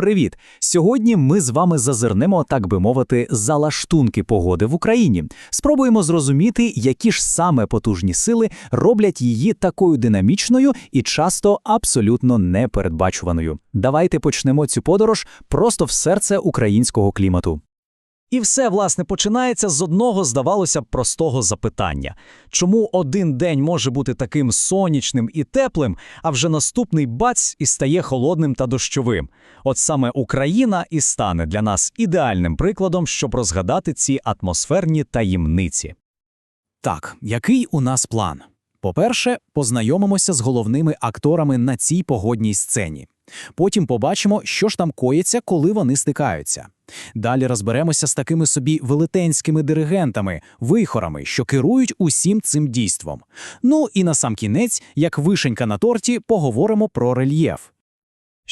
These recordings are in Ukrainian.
Привіт! Сьогодні ми з вами зазирнемо, так би мовити, за лаштунки погоди в Україні. Спробуємо зрозуміти, які ж саме потужні сили роблять її такою динамічною і часто абсолютно непередбачуваною. Давайте почнемо цю подорож просто в серце українського клімату. І все, власне, починається з одного, здавалося б, простого запитання. Чому один день може бути таким сонячним і теплим, а вже наступний бац і стає холодним та дощовим? От саме Україна і стане для нас ідеальним прикладом, щоб розгадати ці атмосферні таємниці. Так, який у нас план? По-перше, познайомимося з головними акторами на цій погодній сцені. Потім побачимо, що ж там коїться, коли вони стикаються. Далі розберемося з такими собі велетенськими диригентами, вихорами, що керують усім цим дійством. Ну і на сам кінець, як вишенька на торті, поговоримо про рельєф.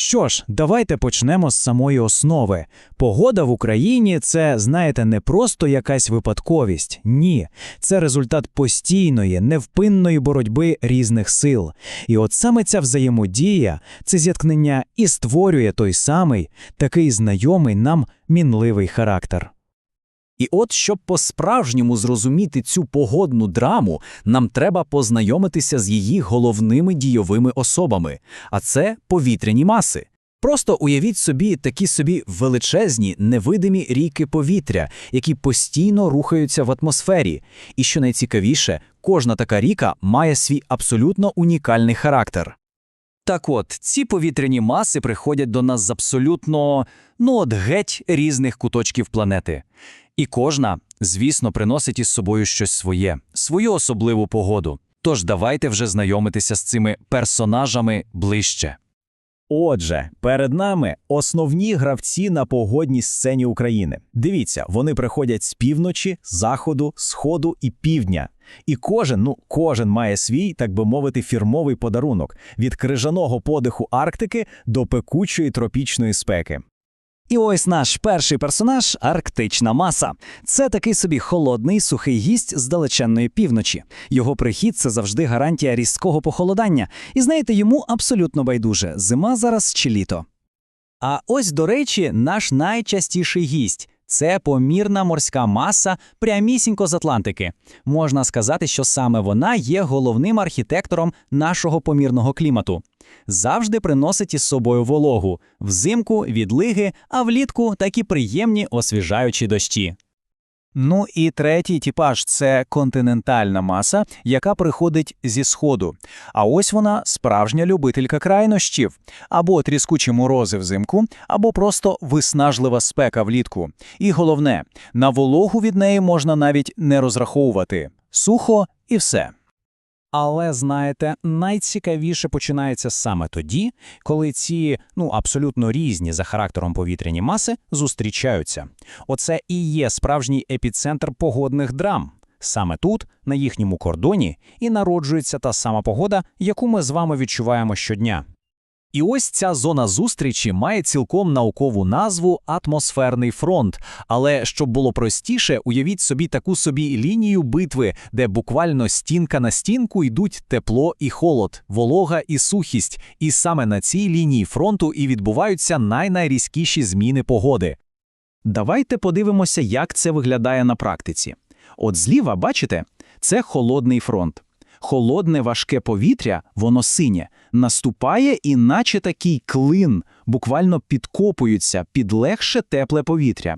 Що ж, давайте почнемо з самої основи. Погода в Україні це, знаєте, не просто якась випадковість. Ні, це результат постійної, невпинної боротьби різних сил. І от саме ця взаємодія, це зіткнення і створює той самий, такий знайомий нам мінливий характер. І от, щоб по-справжньому зрозуміти цю погодну драму, нам треба познайомитися з її головними дійовими особами, а це повітряні маси. Просто уявіть собі такі собі величезні невидимі ріки повітря, які постійно рухаються в атмосфері. І що найцікавіше, кожна така ріка має свій абсолютно унікальний характер. Так от, ці повітряні маси приходять до нас з абсолютно, ну от геть різних куточків планети. І кожна, звісно, приносить із собою щось своє, свою особливу погоду. Тож давайте вже знайомитися з цими персонажами ближче. Отже, перед нами основні гравці на погодній сцені України. Дивіться, вони приходять з півночі, заходу, сходу і півдня. І кожен, ну кожен має свій, так би мовити, фірмовий подарунок від крижаного подиху Арктики до пекучої тропічної спеки. І ось наш перший персонаж арктична маса. Це такий собі холодний сухий гість з далеченної півночі. Його прихід це завжди гарантія різкого похолодання. І знаєте, йому абсолютно байдуже зима зараз чи літо. А ось, до речі, наш найчастіший гість. Це помірна морська маса прямісінько з Атлантики. Можна сказати, що саме вона є головним архітектором нашого помірного клімату. Завжди приносить із собою вологу, взимку відлиги, а влітку такі приємні освіжаючі дощі. Ну і третій типаж це континентальна маса, яка приходить зі сходу. А ось вона справжня любителька крайнощів, або тріскучі морози взимку, або просто виснажлива спека влітку. І головне, на вологу від неї можна навіть не розраховувати сухо і все. Але знаєте, найцікавіше починається саме тоді, коли ці ну абсолютно різні за характером повітряні маси зустрічаються. Оце і є справжній епіцентр погодних драм. Саме тут, на їхньому кордоні, і народжується та сама погода, яку ми з вами відчуваємо щодня. І ось ця зона зустрічі має цілком наукову назву атмосферний фронт. Але щоб було простіше, уявіть собі таку собі лінію битви, де буквально стінка на стінку йдуть тепло і холод, волога і сухість. І саме на цій лінії фронту і відбуваються найнайрізкіші зміни погоди. Давайте подивимося, як це виглядає на практиці. От зліва, бачите, це холодний фронт. Холодне важке повітря, воно синє, наступає, і наче такий клин, буквально підкопується під легше тепле повітря,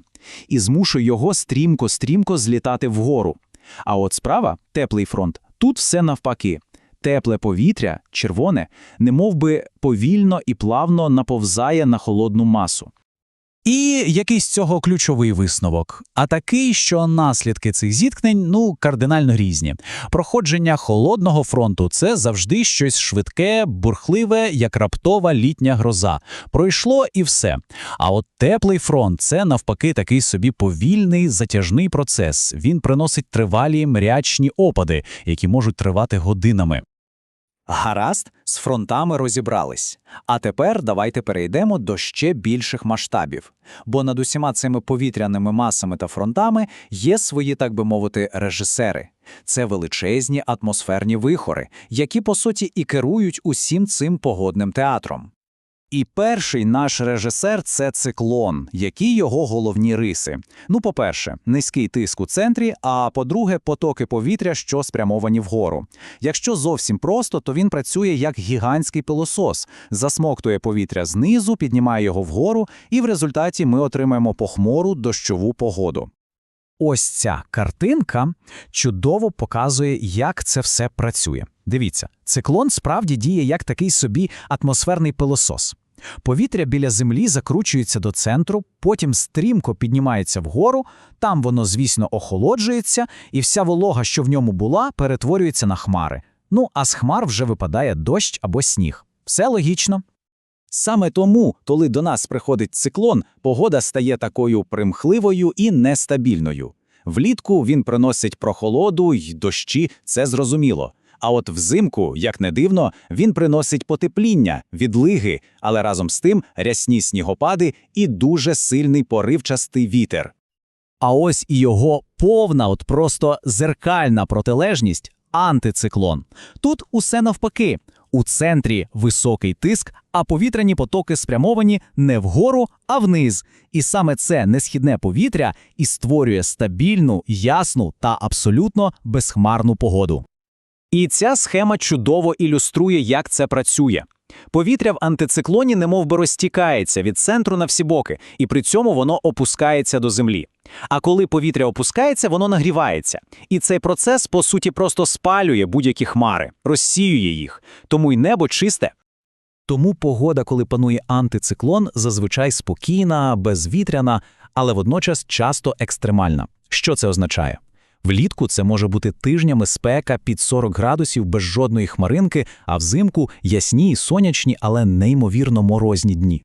і змушує його стрімко-стрімко злітати вгору. А от справа теплий фронт, тут все навпаки. Тепле повітря, червоне, немов би повільно і плавно наповзає на холодну масу. І якийсь з цього ключовий висновок, а такий, що наслідки цих зіткнень ну кардинально різні. Проходження холодного фронту це завжди щось швидке, бурхливе, як раптова літня гроза. Пройшло і все. А от теплий фронт це навпаки такий собі повільний затяжний процес. Він приносить тривалі мрячні опади, які можуть тривати годинами. Гаразд, з фронтами розібрались. А тепер давайте перейдемо до ще більших масштабів. Бо над усіма цими повітряними масами та фронтами є свої, так би мовити, режисери. Це величезні атмосферні вихори, які, по суті, і керують усім цим погодним театром. І перший наш режисер це циклон. Які його головні риси? Ну, по-перше, низький тиск у центрі, а по-друге, потоки повітря, що спрямовані вгору. Якщо зовсім просто, то він працює як гігантський пилосос, засмоктує повітря знизу, піднімає його вгору, і в результаті ми отримаємо похмуру дощову погоду. Ось ця картинка чудово показує, як це все працює. Дивіться, циклон справді діє як такий собі атмосферний пилосос. Повітря біля землі закручується до центру, потім стрімко піднімається вгору, там воно, звісно, охолоджується, і вся волога, що в ньому була, перетворюється на хмари. Ну, а з хмар вже випадає дощ або сніг. Все логічно. Саме тому, коли до нас приходить циклон, погода стає такою примхливою і нестабільною. Влітку він приносить прохолоду й дощі, це зрозуміло. А от взимку, як не дивно, він приносить потепління, відлиги, але разом з тим рясні снігопади і дуже сильний поривчастий вітер. А ось і його повна, от просто зеркальна протилежність антициклон. Тут усе навпаки. У центрі високий тиск, а повітряні потоки спрямовані не вгору, а вниз. І саме це несхідне повітря і створює стабільну, ясну та абсолютно безхмарну погоду. І ця схема чудово ілюструє, як це працює. Повітря в антициклоні немов би розтікається від центру на всі боки, і при цьому воно опускається до землі. А коли повітря опускається, воно нагрівається. І цей процес, по суті, просто спалює будь-які хмари, розсіює їх. Тому й небо чисте. Тому погода, коли панує антициклон, зазвичай спокійна, безвітряна, але водночас часто екстремальна. Що це означає? Влітку це може бути тижнями спека під 40 градусів без жодної хмаринки, а взимку ясні і сонячні, але неймовірно морозні дні.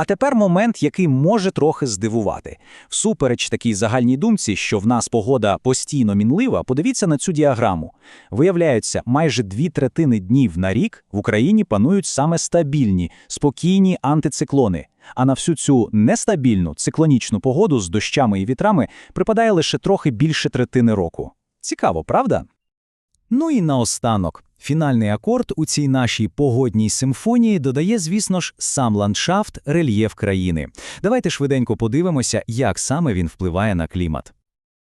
А тепер момент, який може трохи здивувати. Всупереч такій загальній думці, що в нас погода постійно мінлива, подивіться на цю діаграму. Виявляється, майже дві третини днів на рік в Україні панують саме стабільні, спокійні антициклони. А на всю цю нестабільну циклонічну погоду з дощами і вітрами припадає лише трохи більше третини року. Цікаво, правда? Ну і наостанок. Фінальний акорд у цій нашій погодній симфонії додає, звісно ж, сам ландшафт, рельєф країни. Давайте швиденько подивимося, як саме він впливає на клімат.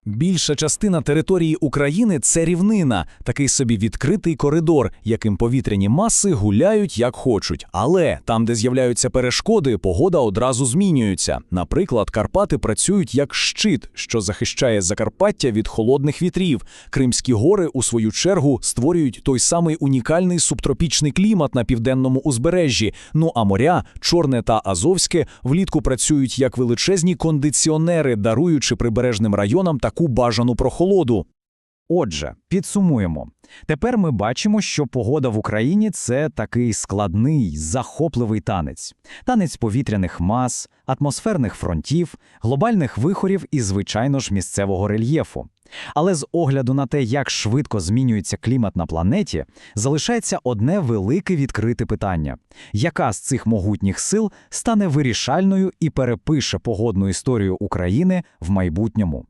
Більша частина території України це рівнина, такий собі відкритий коридор, яким повітряні маси гуляють як хочуть. Але там, де з'являються перешкоди, погода одразу змінюється. Наприклад, Карпати працюють як щит, що захищає Закарпаття від холодних вітрів. Кримські гори, у свою чергу, створюють той самий унікальний субтропічний клімат на південному узбережжі. Ну а моря, Чорне та Азовське, влітку працюють як величезні кондиціонери, даруючи прибережним районам таку бажану прохолоду. Отже, підсумуємо. Тепер ми бачимо, що погода в Україні це такий складний, захопливий танець. Танець повітряних мас, атмосферних фронтів, глобальних вихорів і, звичайно ж, місцевого рельєфу. Але з огляду на те, як швидко змінюється клімат на планеті, залишається одне велике відкрите питання: яка з цих могутніх сил стане вирішальною і перепише погодну історію України в майбутньому?